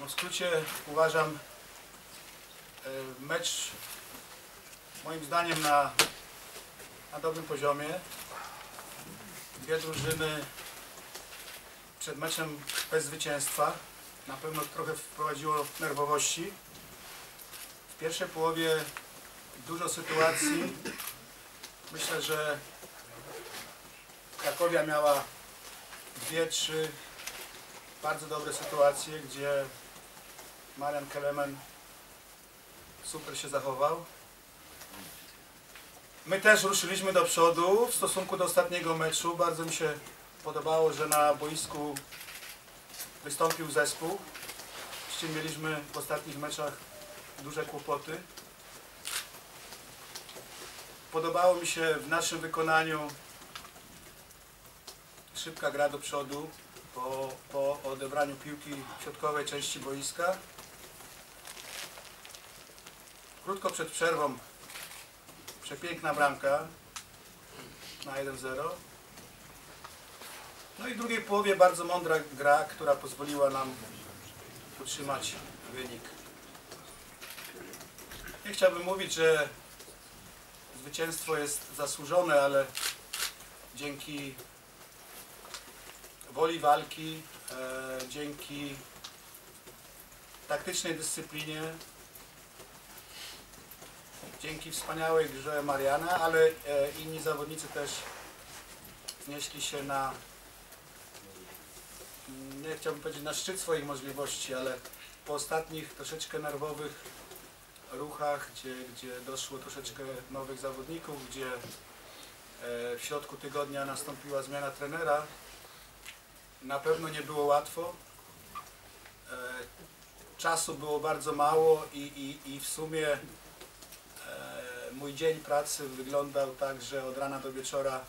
No w skrócie uważam e, mecz moim zdaniem na, na dobrym poziomie. Dwie drużyny przed meczem bez zwycięstwa. Na pewno trochę wprowadziło nerwowości. W pierwszej połowie dużo sytuacji. Myślę, że Krakowia miała dwie, trzy bardzo dobre sytuacje, gdzie Marian Kelemen super się zachował. My też ruszyliśmy do przodu w stosunku do ostatniego meczu. Bardzo mi się podobało, że na boisku wystąpił zespół, z czym mieliśmy w ostatnich meczach duże kłopoty. Podobało mi się w naszym wykonaniu szybka gra do przodu po, po odebraniu piłki w środkowej części boiska. Krótko przed przerwą przepiękna bramka na 1-0. No i w drugiej połowie bardzo mądra gra, która pozwoliła nam utrzymać wynik. Nie chciałbym mówić, że zwycięstwo jest zasłużone, ale dzięki woli walki, e, dzięki taktycznej dyscyplinie, dzięki wspaniałej grze Mariana, ale e, inni zawodnicy też wnieśli się na, nie chciałbym powiedzieć na szczyt swoich możliwości, ale po ostatnich troszeczkę nerwowych ruchach, gdzie, gdzie doszło troszeczkę nowych zawodników, gdzie e, w środku tygodnia nastąpiła zmiana trenera, na pewno nie było łatwo. E, Czasu było bardzo mało i, i, i w sumie mój dzień pracy wyglądał tak, że od rana do wieczora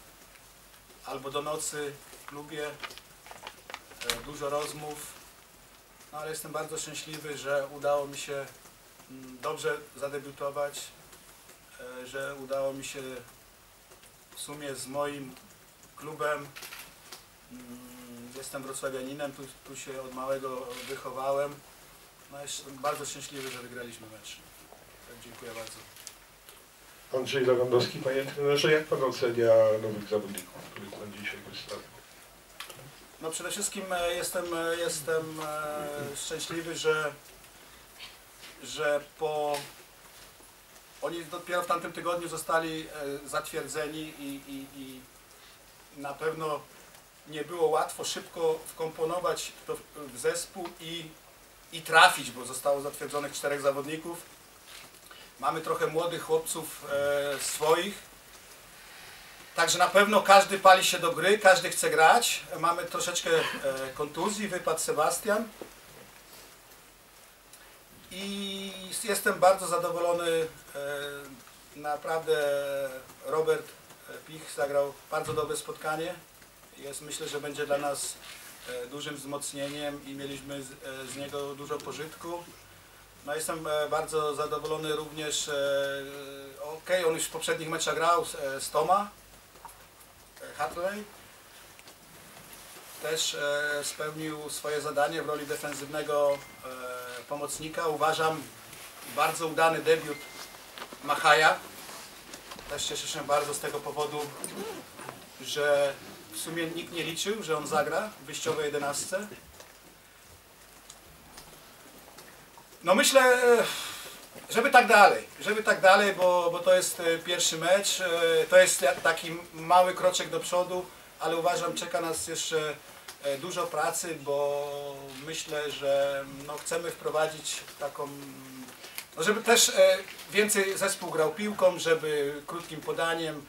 albo do nocy w klubie, dużo rozmów, no ale jestem bardzo szczęśliwy, że udało mi się mm, dobrze zadebiutować, e, że udało mi się w sumie z moim klubem mm, Jestem wrocławianinem, tu, tu się od małego wychowałem. No jestem bardzo szczęśliwy, że wygraliśmy mecz. Tak, dziękuję bardzo. Andrzej Lewandowski, panie trenerze, jak pan ocenia nowych zawodników, których pan dzisiaj wystawił? No przede wszystkim e, jestem, e, jestem e, szczęśliwy, że, że po oni dopiero w tamtym tygodniu zostali zatwierdzeni i, i, i na pewno nie było łatwo szybko wkomponować to w zespół i, i trafić, bo zostało zatwierdzonych czterech zawodników. Mamy trochę młodych chłopców e, swoich, Także na pewno każdy pali się do gry, każdy chce grać. Mamy troszeczkę e, kontuzji, wypadł Sebastian. I jestem bardzo zadowolony. E, naprawdę Robert Pich zagrał bardzo dobre spotkanie. Jest, myślę, że będzie dla nas e, dużym wzmocnieniem i mieliśmy z, e, z niego dużo pożytku. No jestem e, bardzo zadowolony również, e, ok, on już w poprzednich meczach grał z, e, Toma, e, Hatley. Też e, spełnił swoje zadanie w roli defensywnego e, pomocnika. Uważam bardzo udany debiut Machaja. Też cieszę się bardzo z tego powodu, że w sumie nikt nie liczył, że on zagra w wyjściowej 11. No myślę, żeby tak dalej, żeby tak dalej, bo, bo to jest e, pierwszy mecz, e, to jest taki mały kroczek do przodu, ale uważam, czeka nas jeszcze e, dużo pracy, bo myślę, że no, chcemy wprowadzić taką, no, żeby też więcej zespół grał piłką, żeby krótkim podaniem,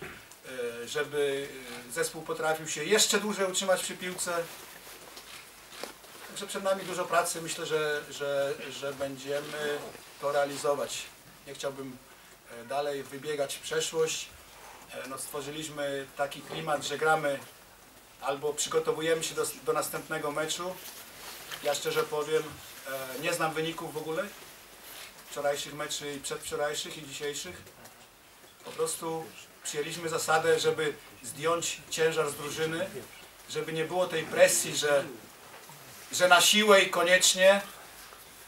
żeby zespół potrafił się jeszcze dłużej utrzymać przy piłce. Także przed nami dużo pracy. Myślę, że, że, że będziemy to realizować. Nie chciałbym e, dalej wybiegać w przeszłość. E, No, stworzyliśmy taki klimat, że gramy albo przygotowujemy się do, do następnego meczu. Ja szczerze powiem, e, nie znam wyników w ogóle wczorajszych meczy i przedwczorajszych i dzisiejszych. Po prostu przyjęliśmy zasadę, żeby zdjąć ciężar z drużyny, żeby nie było tej presji, że, że na siłę i koniecznie.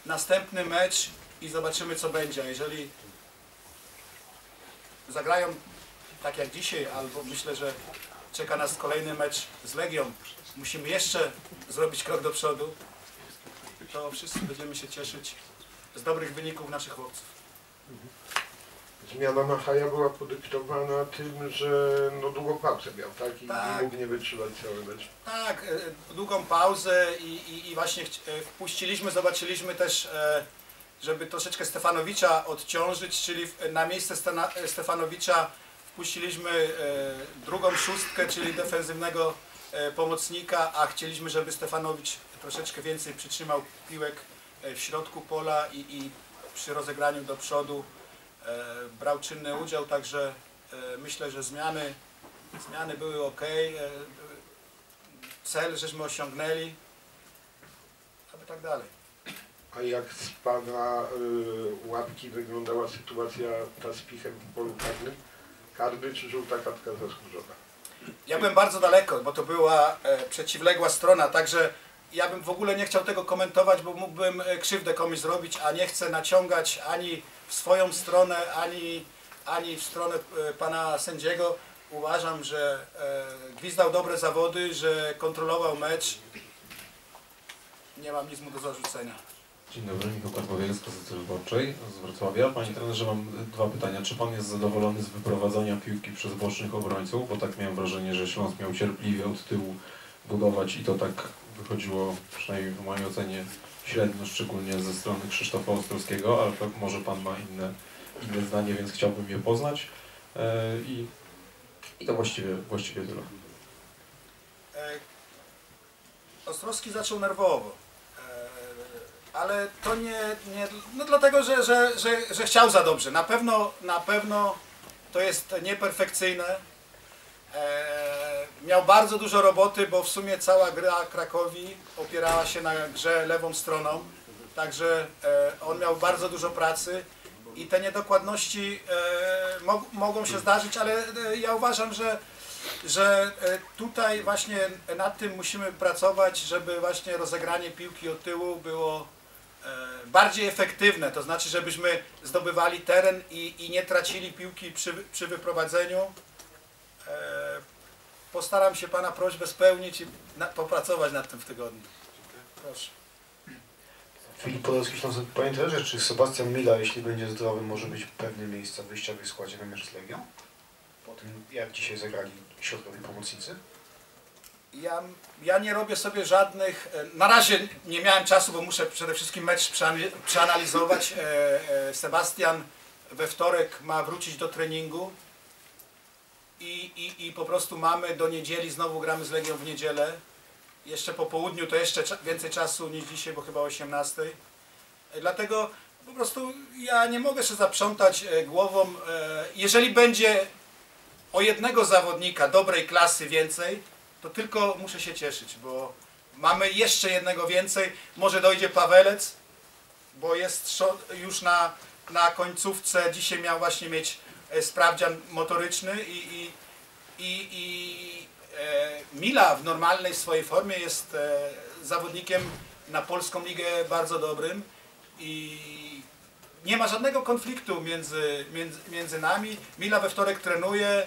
następny mecz i zobaczymy co będzie. A jeżeli zagrają tak jak dzisiaj, albo myślę, że czeka nas kolejny mecz z Legią, musimy jeszcze zrobić krok do przodu, to wszyscy będziemy się cieszyć z dobrych wyników naszych chłopców. Zmiana Machaja była podyktowana tym, że no długą pauzę miał, tak? I Tak. nie mógł nie wytrzymać cały mecz. Tak, e, długą pauzę i, i, i właśnie e, wpuściliśmy, zobaczyliśmy też, e, żeby troszeczkę Stefanowicza odciążyć, czyli na miejsce Stefanowicza wpuściliśmy drugą szóstkę, czyli defensywnego pomocnika, a chcieliśmy, żeby Stefanowicz troszeczkę więcej przytrzymał piłek w środku pola i, i przy rozegraniu do przodu brał czynny udział, także e, myślę, że zmiany, zmiany były ok. Cel żeśmy osiągnęli, aby tak dalej. A jak z Pana łapki wyglądała sytuacja ta z pichem w polu karnym? Karny czy żółta kartka zasłużona? Ja byłem bardzo daleko, bo to była e, przeciwległa strona, także ja bym w ogóle nie chciał tego komentować, bo mógłbym e, krzywdę komuś zrobić, a nie chcę naciągać ani w swoją stronę, ani, ani w stronę e, pana sędziego. Uważam, że e, gwizdał dobre zawody, że kontrolował mecz. Nie mam nic mu do zarzucenia. Dzień dobry, Michał Karpowiel z Gazety Wyborczej z Wrocławia. Panie trenerze, mam dwa pytania. Czy Pan jest zadowolony z wyprowadzania piłki przez bocznych obrońców? Bo tak miałem wrażenie, że Śląsk miał cierpliwie od tyłu budować i to tak wychodziło, przynajmniej w mojej ocenie, średnio, szczególnie ze strony Krzysztofa Ostrowskiego, ale to może Pan ma inne, inne zdanie, więc chciałbym je poznać. E, I, i to właściwie, właściwie tyle. E, Ostrowski zaczął nerwowo. E, Ale to nie, nie no dlatego, że, że, że, że chciał za dobrze. Na pewno, na pewno to jest nieperfekcyjne. E, Miał bardzo dużo roboty, bo w sumie cała gra Krakowi opierała się na grze lewą stroną. Także e, on miał bardzo dużo pracy i te niedokładności e, mog, mogą się zdarzyć, ale ja uważam, że że tutaj właśnie nad tym musimy pracować, żeby właśnie rozegranie piłki od tyłu było bardziej efektywne, to znaczy żebyśmy zdobywali teren i, i nie tracili piłki przy, przy wyprowadzeniu. Postaram się Pana prośbę spełnić i na, popracować nad tym w tygodniu. Proszę. Filip Podolski Śląsk. Panie trenerze, czy Sebastian Mila, jeśli będzie zdrowy, może być pewne miejsca wyjścia w składzie na mecz z Legią? Po tym, jak dzisiaj zagrali środkowi pomocnicy? Ja, ja nie robię sobie żadnych. e, Na razie nie miałem czasu, bo muszę przede wszystkim mecz przeanalizować. E, e, Sebastian we wtorek ma wrócić do treningu i, i, i po prostu mamy do niedzieli, znowu gramy z Legią w niedzielę. Jeszcze po południu to jeszcze więcej czasu niż dzisiaj, bo chyba o 18. E, Dlatego po prostu ja nie mogę się zaprzątać e, głową. e, Jeżeli będzie o jednego zawodnika dobrej klasy więcej, to tylko muszę się cieszyć, bo mamy jeszcze jednego więcej. Może dojdzie Pawelec, bo jest już na, na końcówce. Dzisiaj miał właśnie mieć sprawdzian motoryczny i, i, i, i e, Mila w normalnej swojej formie jest e, zawodnikiem na polską ligę bardzo dobrym i nie ma żadnego konfliktu między, między, między nami. Mila we wtorek trenuje, e,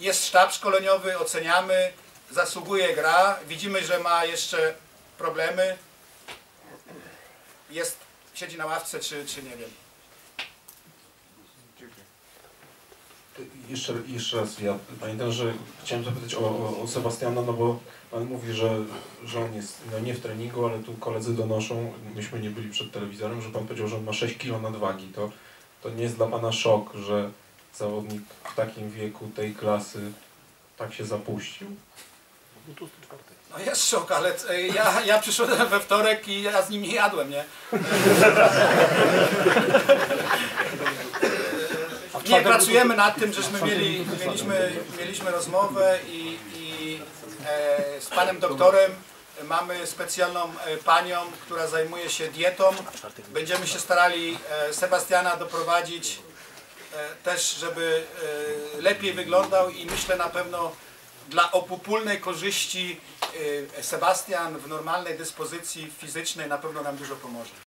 jest sztab szkoleniowy, oceniamy, zasługuje gra, widzimy, że ma jeszcze problemy, jest, siedzi na ławce czy, czy nie wiem. Jeszcze, jeszcze raz, ja pamiętam, że chciałem zapytać o, o, o Sebastiana, no bo Pan mówi, że, że on jest no nie w treningu, ale tu koledzy donoszą, myśmy nie byli przed telewizorem, że Pan powiedział, że on ma 6 kg nadwagi. To, to nie jest dla Pana szok, że zawodnik w takim wieku, tej klasy tak się zapuścił? No jest szok, ale e, ja, ja przyszedłem we wtorek i ja z nim nie jadłem, nie? Nie, pracujemy nad tym, żeśmy mieli, mieliśmy, mieliśmy rozmowę i, i e, z panem doktorem mamy specjalną e, panią, która zajmuje się dietą. Będziemy się starali e, Sebastiana doprowadzić e, też, żeby lepiej wyglądał i myślę na pewno dla opupólnej korzyści Sebastian w normalnej dyspozycji fizycznej na pewno nam dużo pomoże.